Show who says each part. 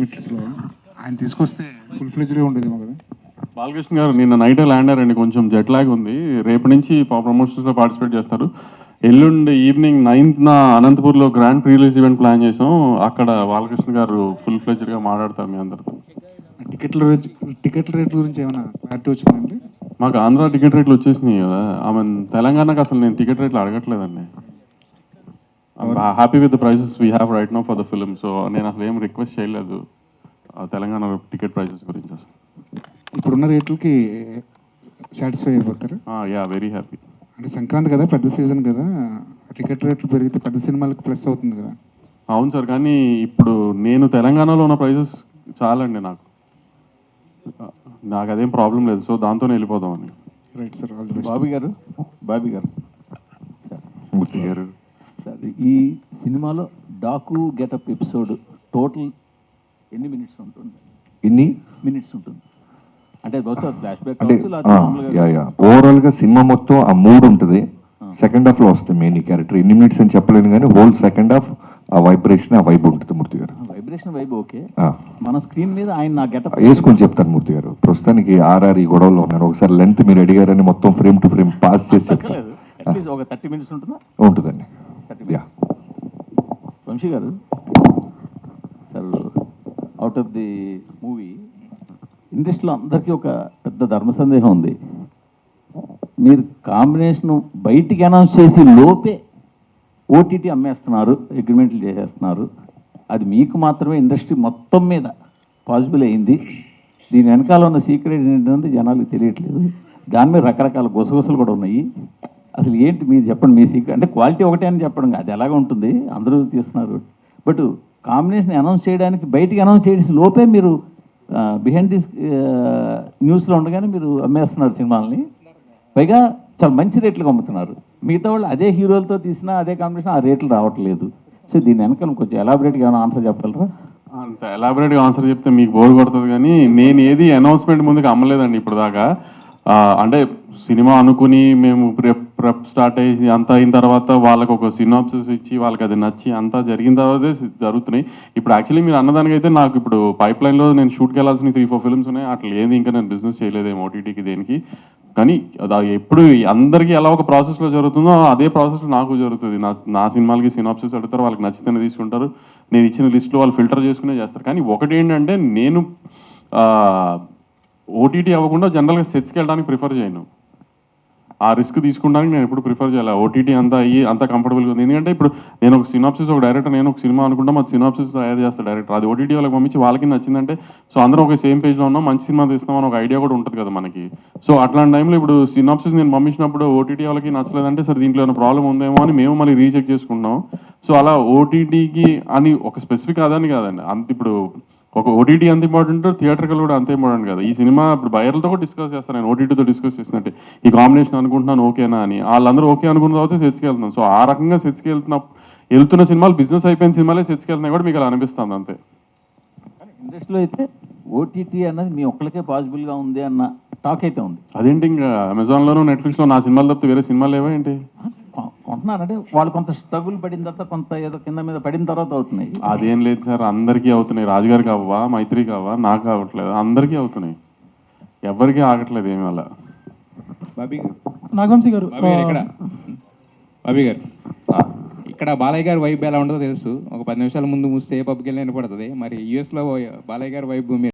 Speaker 1: ఆయన తీసుకొస్తే ఫుల్ ఫ్లెజ్డ్గా ఉండేదేమో కదా.
Speaker 2: బాలకృష్ణ గారు నిన్న నైట్ ల్యాండ్ అయ్యారండి కొంచెం జెట్ లాగ్ ఉంది. రేపు నుంచి ప్రమోషన్స్లో పార్టిసిపేట్ చేస్తారు. ఎల్లుండి ఈవినింగ్ నైన్త్న అనంతపూర్లో grand pre release event plan చేసాం. అక్కడ బాలకృష్ణ గారు ఫుల్ ఫ్లెజ్డ్గా మాట్లాడతారు మీ అందరితో.
Speaker 1: టికెట్ల రేట్ టికెట్ల రేట్ల గురించి ఏమైనా క్లారిటీ వచ్చిందండి
Speaker 2: మాకు ఆంధ్ర టికెట్ రేట్లు వచ్చేసినాయి కదా. ఆమె తెలంగాణకు అసలు నేను టికెట్ రేట్లు అడగట్లేదండి. Happy with the prices we have right now for the film so నేను అసలు ఏం రిక్వెస్ట్ చేయలేదు ఆ తెలంగాణ టికెట్ ప్రైసెస్ గురించి అసలు.
Speaker 1: ఇప్పుడున్న రేట్లకి సాటిస్ఫై అయిపోతారు?
Speaker 2: యా వెరీ హ్యాపీ
Speaker 1: అంటే సంక్రాంతి కదా పెద్ద సీజన్ కదా టికెట్ రేట్లు పెరిగితే పెద్ద సినిమాలకు ప్లస్ అవుతుంది కదా.
Speaker 2: అవును సార్ కానీ ఇప్పుడు నేను తెలంగాణలో ఉన్న ప్రైసెస్ చాలండి నాకు. నాకు అదేం ప్రాబ్లం లేదు సో దాంతోనే వెళ్ళిపోదామని.
Speaker 1: రైట్ సార్
Speaker 3: బాబీ గారు? బాబీ గారు.
Speaker 4: మూర్తి గారు.
Speaker 3: ఈ సినిమాలో డాకు గెటప్ ఎపిసోడ్ టోటల్ ఎన్ని మినిట్స్ ఉంటుంది?
Speaker 4: ఇన్ని
Speaker 3: మినిట్స్ ఉంటుంది. అంటే బహుశా ఫ్లాష్ బ్యాక్
Speaker 4: అంటే ఓవరాల్గా సినిమా మొత్తం ఆ మూడ్ ఉంటుంది. సెకండ్ హాఫ్లో వస్తుంది మెయిన్ క్యారెక్టర్ ఎన్ని మినిట్స్ అని చెప్పలేను కానీ హోల్ సెకండ్ హాఫ్ ఆ వైబ్రేషన్ ఆ వైబ్ ఉంటుంది మూర్తి గారు.
Speaker 3: వైబ్రేషన్ వైబ్ ఓకే మన స్క్రీన్ మీద ఆయన నా గెటప్
Speaker 4: వేసుకొని చెప్తాను మూర్తి గారు. ప్రస్తుతానికి ఆర్ఆర్ ఈ గొడవలో ఉన్నారు. ఒకసారి లెంత్ మీరు అడిగారని మొత్తం ఫ్రేమ్ టు ఫ్రేమ్ పాస్ చేసి చెప్తాను.
Speaker 3: ఒక థర్టీ మినిట్స్ ఉంటుందా?
Speaker 4: ఉంటుందండి.
Speaker 3: వంశీ గారు. Sir out of the movie ఇండస్ట్రీలో అందరికీ ఒక పెద్ద ధర్మ సందేహం ఉంది. మీరు కాంబినేషన్ బయటికి అనౌన్స్ చేసి లోపే ఓటీటీ అమ్మేస్తున్నారు అగ్రిమెంట్లు చేసేస్తున్నారు. అది మీకు మాత్రమే ఇండస్ట్రీ మొత్తం మీద పాసిబుల్ అయింది. దీని వెనకాల ఉన్న సీక్రెట్ ఏంటంటే జనాలకు తెలియట్లేదు. దాని మీద రకరకాల గుసగుసలు కూడా ఉన్నాయి. అసలు ఏంటి మీరు చెప్పండి మీ సీక్రెట్ అంటే క్వాలిటీ ఒకటే అని చెప్పడం అది ఎలాగ ఉంటుంది అందరూ తీస్తున్నారు. బట్ కాంబినేషన్ అనౌన్స్ చేయడానికి బయటికి అనౌన్స్ చేసిన లోపే మీరు బిహైండ్ దిస్ న్యూస్లో ఉండగానే మీరు అమ్మేస్తున్నారు సినిమాలని. పైగా చాలా మంచి రేట్లకు అమ్ముతున్నారు. మిగతా వాళ్ళు అదే హీరోలతో తీసినా అదే కాంబినేషన్ ఆ రేట్లు రావట్లేదు. సో దీని వెనకాల కొంచెం ఎలాబరేట్గా ఏమైనా ఆన్సర్ చెప్పగలరా?
Speaker 2: అంత ఎలాబరేట్గా ఆన్సర్ చెప్తే మీకు బోర్ కొడుతుంది కానీ నేను ఏది అనౌన్స్మెంట్ ముందుకు అమ్మలేదండి ఇప్పుడు దాకా అంటే సినిమా అనుకుని మేము ప్రెప్ ప్రెప్ స్టార్ట్ అయ్యి అంతా అయిన తర్వాత వాళ్ళకి ఒక సినాప్సిస్ ఇచ్చి వాళ్ళకి అది నచ్చి అంతా జరిగిన తర్వాతే జరుగుతున్నాయి. ఇప్పుడు యాక్చువల్లీ మీరు అన్నదానికైతే నాకు ఇప్పుడు పైప్ లైన్లో నేను షూట్కి వెళ్ళాల్సిన త్రీ ఫోర్ ఫిల్మ్స్ ఉన్నాయి. అట్లా ఏది ఇంకా నేను బిజినెస్ చేయలేదేమో ఓటీటీకి దేనికి. కానీ అది ఎప్పుడు అందరికీ ఎలా ఒక ప్రాసెస్లో జరుగుతుందో అదే ప్రాసెస్లో నాకు జరుగుతుంది. నా నా సినిమాలకి సినాప్సిస్ అడుగుతారు వాళ్ళకి నచ్చితేనే తీసుకుంటారు. నేను ఇచ్చిన లిస్ట్లో వాళ్ళు ఫిల్టర్ చేసుకునే చేస్తారు. కానీ ఒకటి ఏంటంటే నేను ఓటీటీ అవ్వకుండా జనరల్గా సెట్స్కి వెళ్ళడానికి ప్రిఫర్ చేయను. ఆ రిస్క్ తీసుకోవడానికి నేను ఎప్పుడు ప్రిఫర్ చేయాలి. ఓటీటీ అంతా అయ్యి అంత కంఫర్టబుల్గా ఉంది. ఎందుకంటే ఇప్పుడు నేను ఒక సినాప్సిస్ ఒక డైరెక్టర్ నేను ఒక సినిమా అనుకుంటా. మా సినాప్సిస్ తయారు చేస్తాను డైరెక్టర్ అది ఓటీటీ వాళ్ళకి పంపించి వాళ్ళకి నచ్చిందంటే సో అందరం ఒక సేమ్ పేజ్లో ఉన్నాం. మంచి సినిమా తీస్తామని ఒక ఐడియా కూడా ఉంటుంది కదా మనకి. సో అట్లాంటి టైంలో ఇప్పుడు సినాప్సిస్ నేను పంపించినప్పుడు ఓటీటీ వాళ్ళకి నచ్చలేదంటే సరే దీంట్లో ఏమైనా ప్రాబ్లం ఉందేమో అని మేము మళ్ళీ రీచెక్ చేసుకుంటున్నాం. సో అలా ఓటీటీకి అని ఒక స్పెసిఫిక్ అదని కాదండి. అంత ఇప్పుడు ఒక ఓటీటీ అంత ఇంపార్టెంట్ థియేటర్కల్ కూడా అంత ఇంపార్టెంట్ కదా. ఈ సినిమా ఇప్పుడు బయర్లతో కూడా డిస్కస్ చేస్తాను నేను ఓటీటీతో డిస్కస్ చేసినట్టే. ఈ కాంబినేషన్ అనుకుంటున్నాను ఓకేనా అని. వాళ్ళందరూ ఓకే అనుకున్న తర్వాత సెట్స్కి వెళ్తున్నాం సో ఆ రకంగా సెట్స్కి వెళ్తున్న వెళ్తున్న సినిమాలు బిజినెస్ అయిపోయిన సినిమాలే సెట్స్కి వెళ్తున్నాయి కూడా మీకు అలా అనిపిస్తుంది అంతే.
Speaker 3: ఇండస్ట్రీలో అయితే ఓటీటీ అన్నది మీ ఒక్కరికే పాసిబుల్గా ఉంది అన్న టాక్ అయితే ఉంది.
Speaker 2: అదేంటి ఇంకా అమెజాన్లోనూ నెట్ఫ్లిక్స్లో నా సినిమాలు తప్పితే వేరే సినిమాలు లేవా ఏంటి?
Speaker 3: కొంటున్నారంటే వాళ్ళు కొంత స్ట్రగుల్ పడిన తర్వాత కొంత ఏదో కింద మీద పడిన తర్వాత అవుతున్నాయి.
Speaker 2: అదేం లేదు సార్ అందరికీ అవుతున్నాయి. రాజుగారికి అవ్వా మైత్రికి అవ్వా నాకు అవ్వట్లేదు. అందరికీ అవుతున్నాయి. ఎవరికీ ఆగట్లేదు ఏమి అలా.
Speaker 5: బాబీ
Speaker 6: నాగవంశీ గారు
Speaker 5: బాబీ గారు ఇక్కడ. బాబీ గారు ఇక్కడ బాలయ్య గారి వైబ్ ఎలా ఉంటుందో తెలుసు. ఒక పది నిమిషాల ముందు మూస్తే ఏ పబ్కి వెళ్ళినా పడుతుంది. మరి యూఎస్లో బాలయ్య గారి వైబ్ మీరు